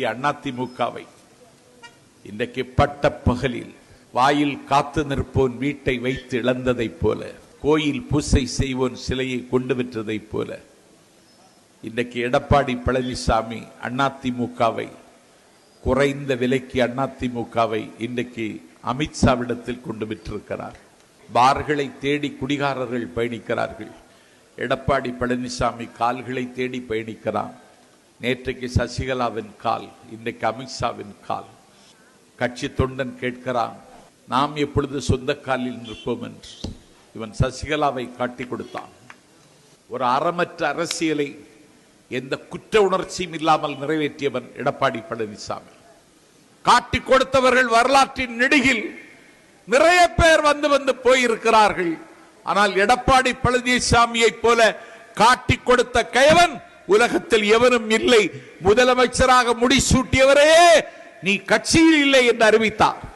அதிமுகவை இன்றைக்கு பட்ட பகலில் வாயில் காத்து நிற்போன் வீட்டை வைத்து இழந்ததைப் போல கோயில் பூசை செய்வோன் சிலையை கொண்டு விற்றதைப் போல இன்றைக்கு எடப்பாடி பழனிசாமி அதிமுகவை குறைந்த விலைக்கு அதிமுகவை இன்றைக்கு அமித்ஷாவிடத்தில் கொண்டு விட்டிருக்கிறார். பார்களை தேடி குடிகாரர்கள் பயணிக்கிறார்கள். எடப்பாடி பழனிசாமி கால்களை தேடி பயணிக்கிறான். நேற்றைக்கு சசிகலாவின் கால் இன்றைக்கு அமித்ஷாவின் கால். கட்சி தொண்டன் கேட்கிறான் நாம் எப்பொழுது சொந்த காலில் நிற்போம் என்று? இவன் சசிகலாவை காட்டி கொடுத்தான். ஒரு அறமற்ற அரசியலை எந்த குற்ற உணர்ச்சியும் இல்லாமல் நிறைவேற்றியவன் எடப்பாடி பழனிசாமி. காட்டி கொடுத்தவர்கள் வரலாற்றின் நெடுகில் நிறைய பேர் வந்து வந்து போயிருக்கிறார்கள். ஆனால் எடப்பாடி பழனிசாமியைப் போல காட்டி கொடுத்த கயவன் உலகத்தில் எவரும் இல்லை முதலமைச்சராக முடிசூட்டியவரே நீ கட்சியில் இல்லை என்று அறிவித்தார்.